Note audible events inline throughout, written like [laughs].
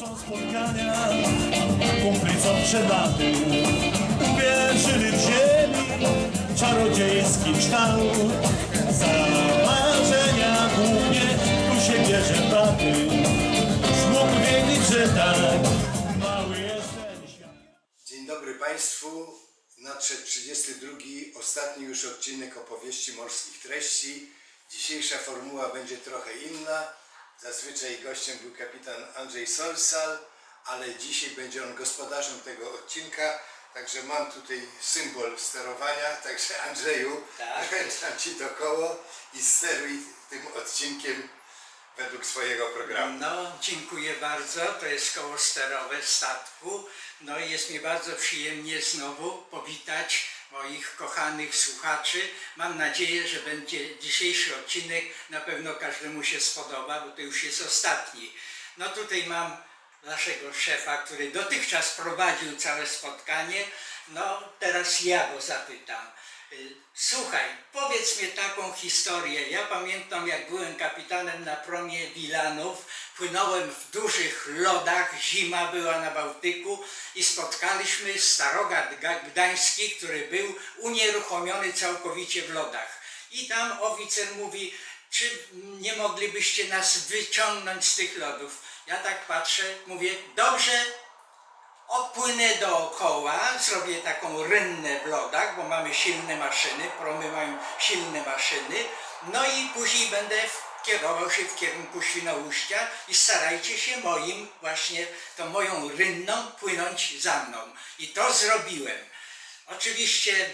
Są spotkania, kumpli co przed laty Uwierzyli w ziemi czarodziejski kształt Za marzenia głównie tu się bierze baty mógł wiedzieć, że tak mały jest Dzień dobry Państwu. Nadszedł 32, ostatni już odcinek opowieści morskich treści. Dzisiejsza formuła będzie trochę inna. Zazwyczaj gościem był kapitan Andrzej Solsal, ale dzisiaj będzie on gospodarzem tego odcinka. Także mam tutaj symbol sterowania. [laughs] Także Andrzeju, Tak. wręczam Ci to koło i steruj tym odcinkiem według swojego programu. No, dziękuję bardzo. To jest koło sterowe statku. No i jest mi bardzo przyjemnie znowu powitać moich kochanych słuchaczy. Mam nadzieję, że będzie dzisiejszy odcinek na pewno każdemu się spodoba, bo to już jest ostatni. No tutaj mam naszego szefa, który dotychczas prowadził całe spotkanie. No teraz ja go zapytam. Słuchaj, powiedz mi taką historię. Ja pamiętam, jak byłem kapitanem na promie Wilanów, płynąłem w dużych lodach, zima była na Bałtyku i spotkaliśmy Starogard Ga- Gdański, który był unieruchomiony całkowicie w lodach. I tam oficer mówi, czy nie moglibyście nas wyciągnąć z tych lodów? Ja tak patrzę, mówię, dobrze, Opłynę dookoła, zrobię taką rynnę w lodach, bo mamy silne maszyny, promy mają silne maszyny. No i później będę kierował się w kierunku Świnoujścia i starajcie się moim, właśnie tą moją rynną płynąć za mną. I to zrobiłem. Oczywiście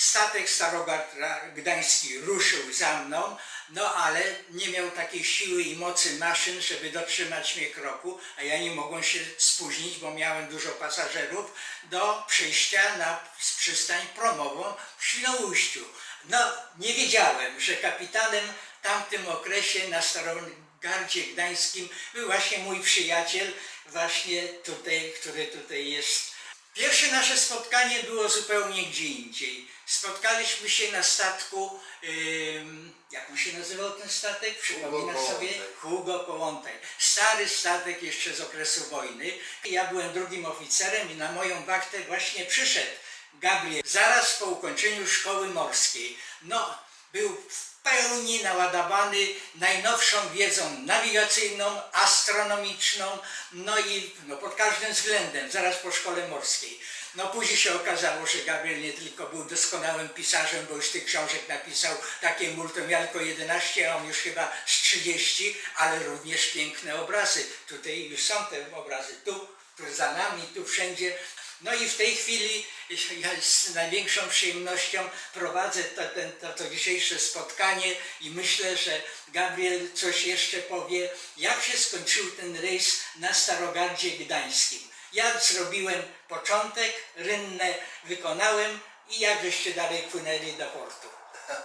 statek Starogard Gdański ruszył za mną, no ale nie miał takiej siły i mocy maszyn, żeby dotrzymać mnie kroku, a ja nie mogłem się spóźnić, bo miałem dużo pasażerów do przyjścia na przystań promową w Świnoujściu. No, nie wiedziałem, że kapitanem w tamtym okresie na Starogardzie Gdańskim był właśnie mój przyjaciel, właśnie tutaj, który tutaj jest Pierwsze nasze spotkanie było zupełnie gdzie indziej. Spotkaliśmy się na statku, ym, jak on się nazywał ten statek? Przypominasz sobie? Hugo Kołątaj. Stary statek jeszcze z okresu wojny. Ja byłem drugim oficerem i na moją wachtę właśnie przyszedł Gabriel. Zaraz po ukończeniu szkoły morskiej. No, był pełni naładowany najnowszą wiedzą nawigacyjną, astronomiczną, no i no, pod każdym względem, zaraz po szkole morskiej. No później się okazało, że Gabriel nie tylko był doskonałym pisarzem, bo już tych książek napisał takie multum, tylko 11, a on już chyba z 30, ale również piękne obrazy. Tutaj już są te obrazy, tu, tu za nami, tu wszędzie. No i w tej chwili ja z największą przyjemnością prowadzę to, ten, to, to dzisiejsze spotkanie i myślę, że Gabriel coś jeszcze powie, jak się skończył ten rejs na Starogardzie Gdańskim. Ja zrobiłem początek, rynnę wykonałem i jak żeście dalej płynęli do portu. [laughs]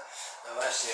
No właśnie,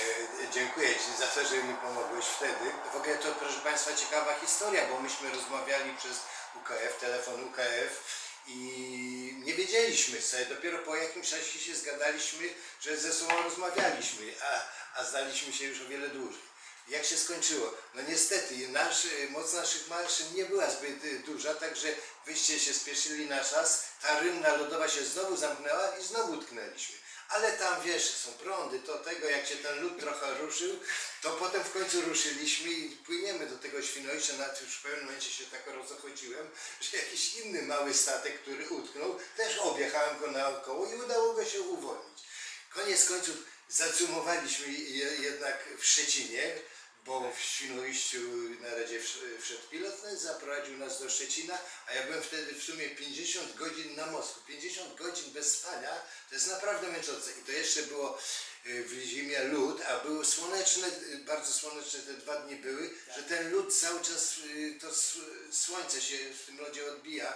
dziękuję Ci za to, że mi pomogłeś wtedy. W ogóle to, proszę Państwa, ciekawa historia, bo myśmy rozmawiali przez UKF, telefon UKF i nie wiedzieliśmy sobie, dopiero po jakimś czasie się zgadaliśmy, że ze sobą rozmawialiśmy, a, a znaliśmy się już o wiele dłużej. Jak się skończyło? No niestety, nasz, moc naszych maszyn nie była zbyt duża, także wyście się spieszyli na czas, ta rynna lodowa się znowu zamknęła i znowu utknęliśmy. Ale tam wiesz, są prądy, to tego jak się ten lód trochę ruszył, to potem w końcu ruszyliśmy i płyniemy do tego Świnoujścia, nawet już w pewnym momencie się tak rozochodziłem, że jakiś inny mały statek, który utknął, też objechałem go naokoło i udało go się uwolnić. Koniec końców zacumowaliśmy je, jednak w Szczecinie, bo w Świnoujściu na razie wsz- wszedł pilot, no zaprowadził nas do Szczecina, a ja byłem wtedy w sumie 50 godzin na mostku. 50 godzin bez spania to jest naprawdę męczące. I to jeszcze było y, w zimie lód, a były słoneczne, y, bardzo słoneczne te dwa dni były, że ten lód cały czas, y, to słońce się w tym lodzie odbija,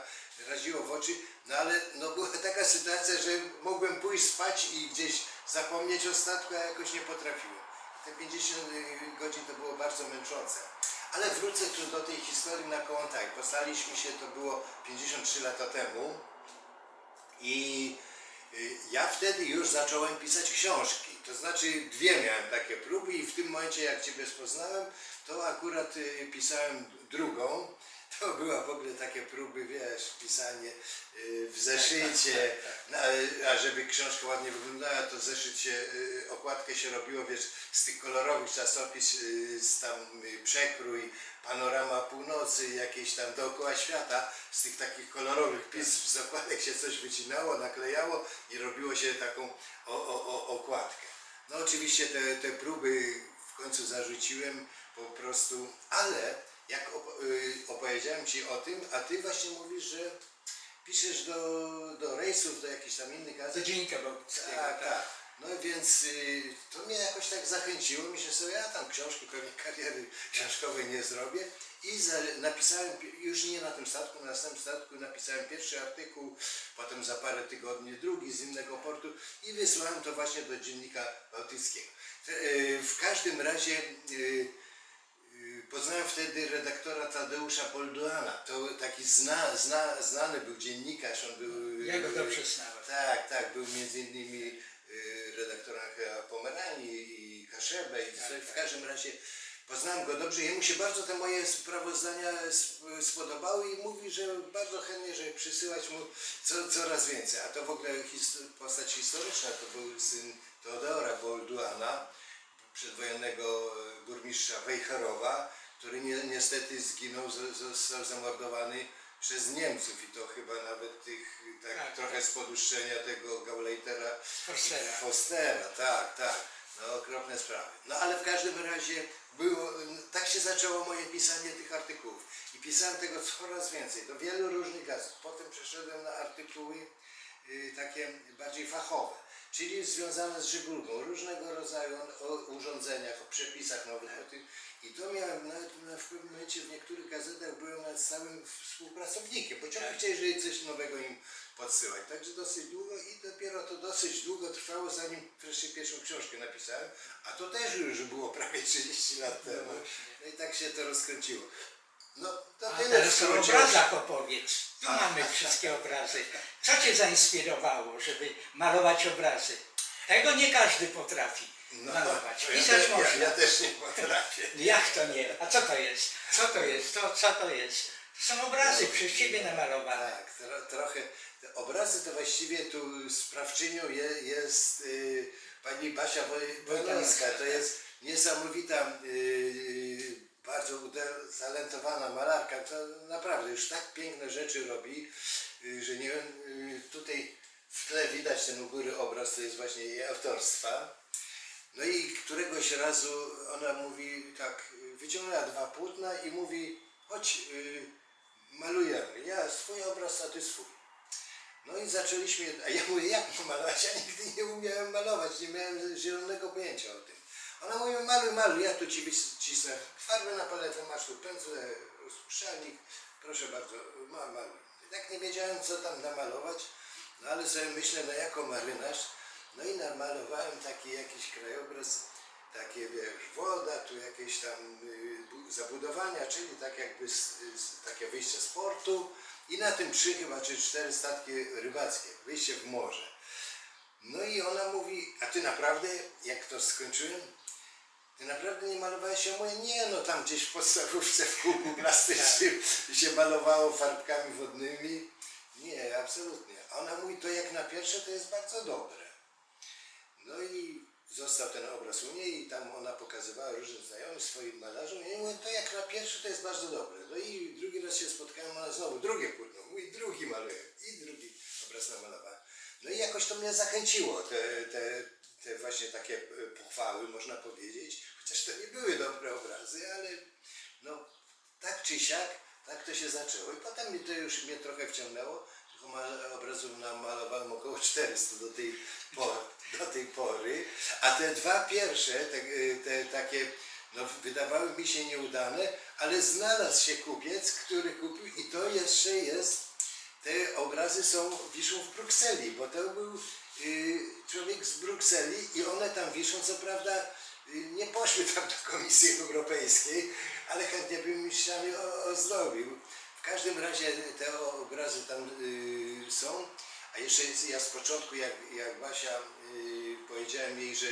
raziło w oczy, no ale no była [laughs] taka sytuacja, że mogłem pójść spać i gdzieś zapomnieć o statku, a jakoś nie potrafiłem. Te 50 godzin to było bardzo męczące. Ale wrócę tu do tej historii na Kołątaj. Poznaliśmy się, to było 53 lata temu i y, ja wtedy już zacząłem pisać książki. To znaczy dwie miałem takie próby i w tym momencie jak Ciebie poznałem, to akurat y, pisałem drugą. To była w ogóle takie próby, wiesz, pisanie y, w zeszycie, no, a- żeby książka ładnie wyglądała, to zeszyt się, y, okładkę się robiło, wiesz, z tych kolorowych czasopis, y, z tam przekrój, panorama północy, jakieś tam dookoła świata, z tych takich kolorowych pism, z okładek się coś wycinało, naklejało i robiło się taką o, o, o, okładkę. No oczywiście te, te próby w końcu zarzuciłem po prostu, ale jak op- y, opowiedziałem Ci o tym, a Ty właśnie mówisz, że piszesz do, do rejsów, do jakichś tam innych Do gazet. Dziennika Bałtyckiego, Tak, tak. tak. No więc y, to mnie jakoś tak zachęciło. Myślę sobie, ja tam książki, pewnie kariery książkowej nie zrobię. I za, napisałem, pi- już nie na tym statku, na następnym statku napisałem pierwszy artykuł, potem za parę tygodni drugi z innego portu i wysłałem to właśnie do Dziennika Bałtyckiego. Y, W każdym razie y, poznałem wtedy redaktora Tadeusza Bolduana. To taki zna, zna, znany był dziennikarz, on był... Ja go dobrze znałem. tak, tak, był między innymi y, redaktorem chyba Pomeranii i Kaszebę i Tak, w tak. każdym razie poznałem go dobrze. Jemu się bardzo te moje sprawozdania sp- spodobały i mówi, że bardzo chętnie, żeby przysyłać mu co, coraz więcej. A to w ogóle his, postać historyczna, to był syn Teodora Bolduana, przedwojennego e, burmistrza Wejherowa, który ni niestety zginął, został zamordowany przez Niemców i to chyba nawet tych, tak, Tak, trochę z poduszczenia tego Gauleitera Forstera. Fostera, tak, tak. No okropne sprawy. No ale w każdym razie było, tak się zaczęło moje pisanie tych artykułów. I pisałem tego coraz więcej, do wielu różnych gazet. Potem przeszedłem na artykuły y, takie bardziej fachowe, czyli związane z żeglugą, różnego rodzaju o urządzeniach, o przepisach nowych. O tym. I to miałem nawet na, w pewnym momencie w niektórych gazetach byłem nawet stałym współpracownikiem, bo ciągle chcieli, żeby coś nowego im podsyłać. Także dosyć długo i dopiero to dosyć długo trwało, zanim wreszcie pierwszą książkę napisałem, a to też już było prawie 30 lat temu. No i tak się to rozkręciło. No to A tyle w teraz o skrócie. obrazach opowiedz. Tu mamy wszystkie obrazy. Co Cię zainspirowało, żeby malować obrazy? Tego nie każdy potrafi No, malować. to ja, Pisać też, ja, można. ja też nie potrafię. [laughs] Jak to nie? A co to jest? Co to jest? To, co to jest? To są obrazy przez Ciebie namalowane. Tak, tro, trochę. Te obrazy to właściwie tu sprawczynią je, jest y, pani Basia Woj- Wojtańska. To jest niesamowita, y, bardzo utalentowana malarka. To naprawdę już tak piękne rzeczy robi, y, że nie wiem, y, tutaj w tle widać ten u góry obraz, to jest właśnie jej autorstwa. No i któregoś razu ona mówi tak, wyciągnęła dwa płótna i mówi, chodź, y, malujemy. Ja swój obraz, a ty swój. No i zaczęliśmy, a ja mówię, jak malować? Ja nigdy nie umiałem malować, nie miałem zielonego pojęcia o tym. Ona mówi, maluj, maluj, ja tu ci wycisnę farbę na paletę, masz tu pędzle, rozpuszczalnik, proszę bardzo, ma, maluj. I tak nie wiedziałem, co tam namalować, no ale sobie myślę, no jako marynarz, no i namalowałem taki jakiś krajobraz, takie wiesz, woda, tu jakieś tam y, bu- zabudowania, czyli tak jakby z, z, takie wyjście z portu i na tym trzy chyba czy cztery statki rybackie, wyjście w morze. No i ona mówi, a ty naprawdę, jak to skończyłem, ty naprawdę nie malowałeś się? Ja mówię, nie no, tam gdzieś w podstawówce w kółku plastycznym się malowało farbkami wodnymi. Nie, absolutnie. A ona mówi, to jak na pierwsze to jest bardzo dobre. No i został ten obraz u niej i tam ona pokazywała różnym znajomym, swoim malarzom i ja mówię, to jak na pierwszy to jest bardzo dobre. No i drugi raz się spotkałem, ona znowu drugie płótno, mój drugi maluje i drugi obraz namalowałem. No i jakoś to mnie zachęciło, te, te, te właśnie takie e, pochwały, można powiedzieć, chociaż to nie były dobre obrazy, ale no tak czy siak, tak to się zaczęło. I potem mi to już mnie trochę wciągnęło, tylko obrazów namalowałem około 400 do tej, po, do tej pory, a te dwa pierwsze, te, te takie, no wydawały mi się nieudane, ale znalazł się kupiec, który kupił i to jeszcze jest, te obrazy są, wiszą w Brukseli, bo to był człowiek z Brukseli i one tam wiszą, co prawda y, nie poszły tam do Komisji Europejskiej, ale chętnie bym myślami o, o zrobił. W każdym razie te obrazy tam y, są, a jeszcze ja z początku, jak, jak Basia y, powiedziałem jej, że,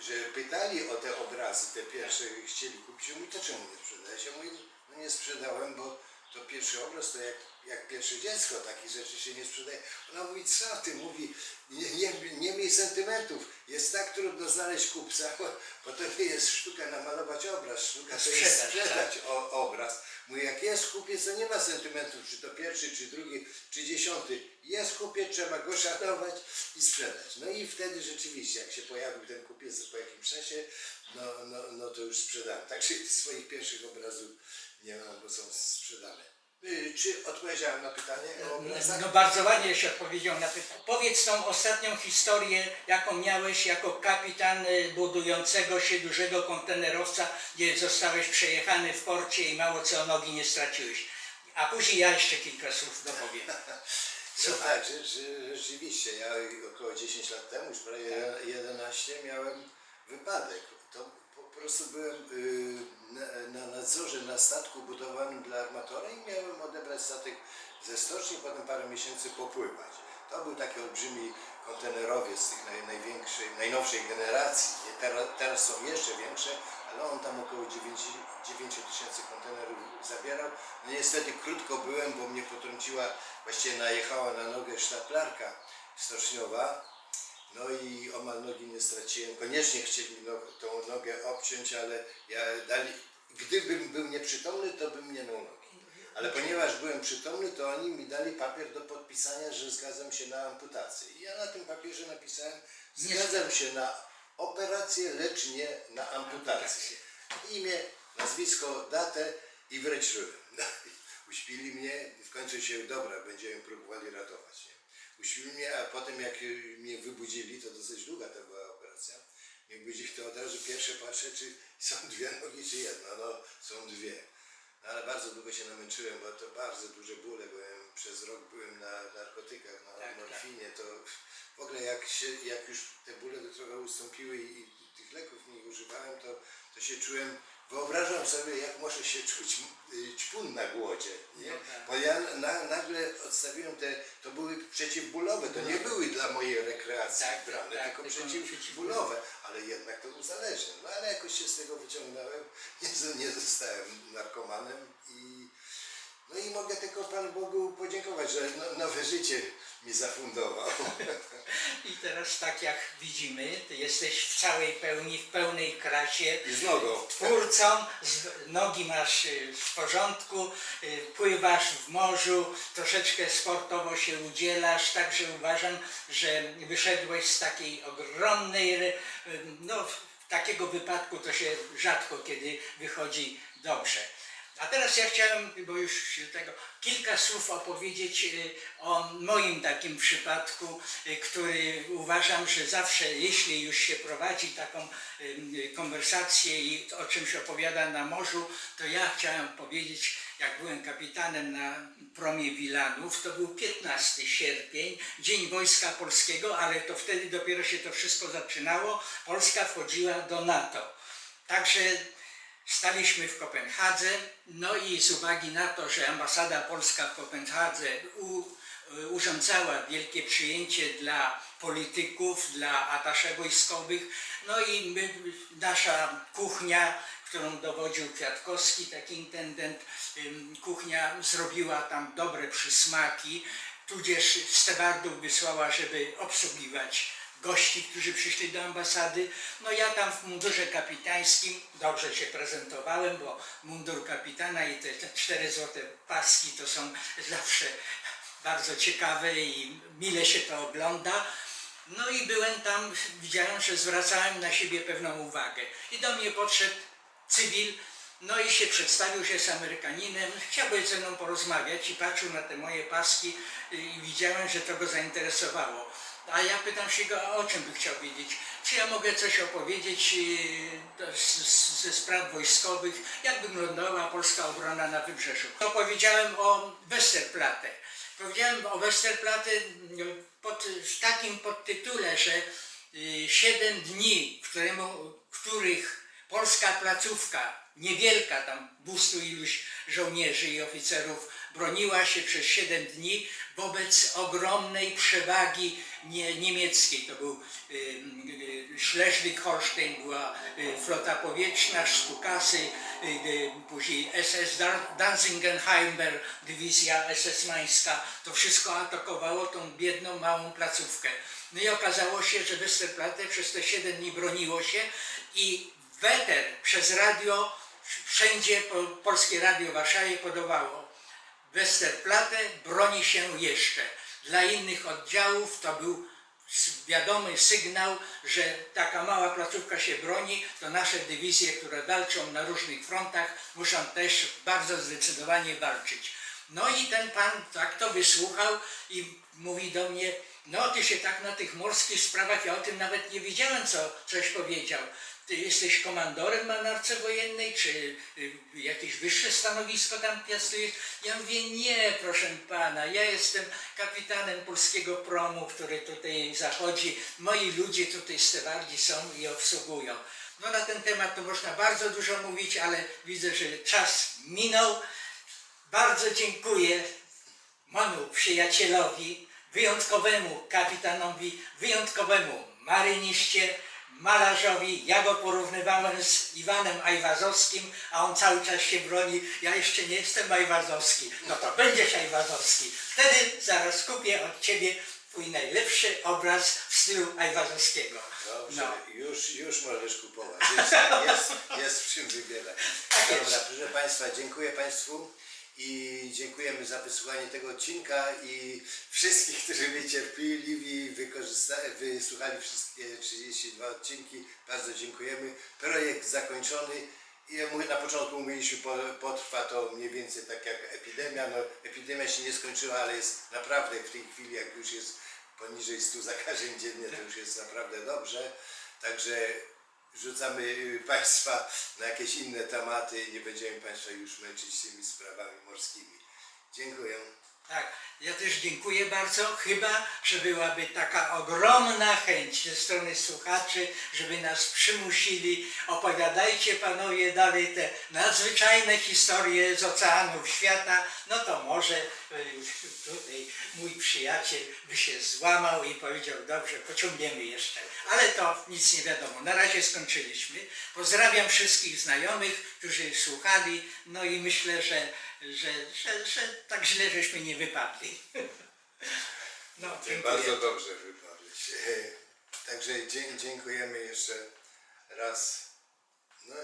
że pytali o te obrazy, te pierwsze chcieli kupić, ja mówię, to czemu nie sprzedałeś? Ja mówię, no nie sprzedałem, bo to pierwszy obraz to jak, jak pierwsze dziecko, takich rzeczy się nie sprzedaje. Ona mówi, co ty, mówi, nie, nie, nie miej sentymentów, jest tak trudno znaleźć kupca, bo to nie jest sztuka namalować obraz, sztuka to jest Sprzedać, sprzedać o, obraz. Mówi, jak jest kupiec, to nie ma sentymentów, czy to pierwszy, czy drugi, czy dziesiąty. Jest kupiec, trzeba go szanować i sprzedać. No i wtedy rzeczywiście, jak się pojawił ten kupiec po jakimś czasie, no, no, no to już sprzedałem. Także swoich pierwszych obrazów nie mam, bo są sprzedane. Y, Czy odpowiedziałem na pytanie o obrazach? No bardzo ładnie się odpowiedział na pytanie. Powiedz tą ostatnią historię, jaką miałeś jako kapitan y, budującego się dużego kontenerowca, gdzie zostałeś przejechany w porcie i mało co nogi nie straciłeś. A później ja jeszcze kilka słów dopowiem. [laughs] No tak, że, że, rzeczywiście. Ja około 10 lat temu, już prawie 11, miałem wypadek. To po prostu byłem y, na, na nadzorze na statku budowanym dla armatora i miałem odebrać statek ze stoczni, potem parę miesięcy popływać. To był taki olbrzymi kontenerowiec z tych naj, największej, najnowszej generacji. Teraz, teraz są jeszcze większe, ale on tam około 9, 9 tysięcy kontenerów zabierał. No niestety krótko byłem, bo mnie potrąciła, właściwie najechała na nogę sztaplarka stoczniowa. No i omal nogi nie straciłem. Koniecznie chcieli no, tą nogę obciąć, ale ja dali, gdybym był nieprzytomny, to bym nie miał nogi. Ale ponieważ byłem przytomny, to oni mi dali papier do podpisania, że zgadzam się na amputację. I ja na tym papierze napisałem, zgadzam się na operację, lecz nie na amputację. Imię, nazwisko, datę i wręczyłem. No, Uśpili mnie i w końcu się, dobra, będziemy próbowali ratować. Nie? Uśpili mnie, a potem jak mnie wybudzili, to dosyć długa to była operacja, mnie budzili, to od razu pierwsze patrzę, czy są dwie nogi, czy jedna. No, są dwie. No, ale bardzo długo się namęczyłem, bo to bardzo duże bóle, byłem, przez rok byłem na narkotykach, na Tak, morfinie, to w ogóle jak, się, jak już te bóle trochę ustąpiły i, i tych leków nie używałem, to, to się czułem, wyobrażam sobie, jak może się czuć y, ćpun na głodzie, nie? No tak. Bo ja na, nagle odstawiłem te, to były przeciwbólowe, to nie były dla mojej rekreacji Tak, brane, tak, tylko tylko przeciwbólowe, ale jednak to uzależniam. No ale jakoś się z tego wyciągnąłem, nie, nie zostałem narkomanem i no i mogę tylko Panu Bogu podziękować, że no, nowe życie mi zafundował. I teraz tak jak widzimy, ty jesteś w całej pełni, w pełnej krasie. I z nogą. twórcą, nogi masz y, w porządku, y, pływasz w morzu, troszeczkę sportowo się udzielasz, także uważam, że wyszedłeś z takiej ogromnej, y, no takiego wypadku to się rzadko kiedy wychodzi dobrze. A teraz ja chciałem, bo już tego, kilka słów opowiedzieć y, o moim takim przypadku, y, który uważam, że zawsze, jeśli już się prowadzi taką y, konwersację i o czymś opowiada na morzu, to ja chciałem powiedzieć, jak byłem kapitanem na promie Wilanów, to był 15 sierpień, Dzień Wojska Polskiego, ale to wtedy dopiero się to wszystko zaczynało. Polska wchodziła do NATO. Także Staliśmy w Kopenhadze, no i z uwagi na to, że ambasada polska w Kopenhadze u, y, urządzała wielkie przyjęcie dla polityków, dla atasze wojskowych, no i my, nasza kuchnia, którą dowodził Kwiatkowski, taki intendent, kuchnia zrobiła tam dobre przysmaki, tudzież stewardów wysłała, żeby obsługiwać gości, którzy przyszli do ambasady. No ja tam w mundurze kapitańskim dobrze się prezentowałem, bo mundur kapitana i te, te cztery złote paski to są zawsze bardzo ciekawe i mile się to ogląda. No i byłem tam, widziałem, że zwracałem na siebie pewną uwagę. I do mnie podszedł cywil, no i się przedstawił się z Amerykaninem, chciałby ze mną porozmawiać i patrzył na te moje paski i widziałem, że to go zainteresowało. A ja pytam się go, o czym by chciał wiedzieć? Czy ja mogę coś opowiedzieć y, ze spraw wojskowych, jak wyglądała polska obrona na Wybrzeżu? Opowiedziałem o Westerplatte. Powiedziałem o Westerplatte y, pod, w takim podtytule, że y, siedem dni, któremu, których polska placówka niewielka, tam 200 iluś żołnierzy i oficerów, broniła się przez 7 dni wobec ogromnej przewagi nie, niemieckiej. To był y, y, Schleswig-Holstein, była y, flota powietrzna, Stukasy, y, y, później SS Danzingenheimer, dywizja SS Mańska. To wszystko atakowało tą biedną, małą placówkę. No i okazało się, że Westerplatte przez te 7 dni broniło się i weter przez radio, wszędzie po, polskie radio w Warszawie podawało Westerplatte broni się jeszcze. Dla innych oddziałów to był wiadomy sygnał, że taka mała placówka się broni, to nasze dywizje, które walczą na różnych frontach, muszą też bardzo zdecydowanie walczyć. No i ten pan tak to wysłuchał i mówi do mnie, no ty się tak na tych morskich sprawach, ja o tym nawet nie wiedziałem, co coś powiedział. Ty jesteś komandorem manarce wojennej, czy y, jakieś wyższe stanowisko tam piastujesz? Ja mówię, nie, proszę pana, ja jestem kapitanem polskiego promu, który tutaj zachodzi. Moi ludzie tutaj stewardzi są i obsługują. No na ten temat to można bardzo dużo mówić, ale widzę, że czas minął. Bardzo dziękuję mojemu przyjacielowi, wyjątkowemu kapitanowi, wyjątkowemu maryniście, malarzowi. Ja go porównywałem z Iwanem Ajwazowskim, a on cały czas się broni. Ja jeszcze nie jestem Ajwazowski. No to będziesz Ajwazowski. Wtedy zaraz kupię od ciebie twój najlepszy obraz w stylu Ajwazowskiego. Dobrze, No. już, już możesz kupować. Jest, jest, jest w czym wybierać. Tak. Dobra, proszę Państwa, dziękuję Państwu i dziękujemy za wysłuchanie tego odcinka i wszystkich, którzy wycierpliwi, wykorzysta- wysłuchali wszystkie 32 odcinki. Bardzo dziękujemy. Projekt zakończony. I na początku mówiliśmy, po, potrwa to mniej więcej tak jak epidemia. No, epidemia się nie skończyła, ale jest naprawdę w tej chwili, jak już jest poniżej 100 zakażeń dziennie, to już jest naprawdę dobrze. Także rzucamy y, Państwa na jakieś inne tematy i nie będziemy Państwa już męczyć tymi sprawami morskimi. Dziękuję. Tak, ja też dziękuję bardzo. Chyba, że byłaby taka ogromna chęć ze strony słuchaczy, żeby nas przymusili. Opowiadajcie panowie dalej te nadzwyczajne historie z oceanów świata. No to może y, tutaj mój przyjaciel by się złamał i powiedział, dobrze, pociągniemy jeszcze. Ale to nic nie wiadomo. Na razie skończyliśmy. Pozdrawiam wszystkich znajomych, którzy słuchali. No i myślę, że, że, że, że tak źle żeśmy nie wypadli. [laughs] No, dziękuję. Bardzo dobrze wypowiedź. [laughs] Także dziękujemy jeszcze raz. No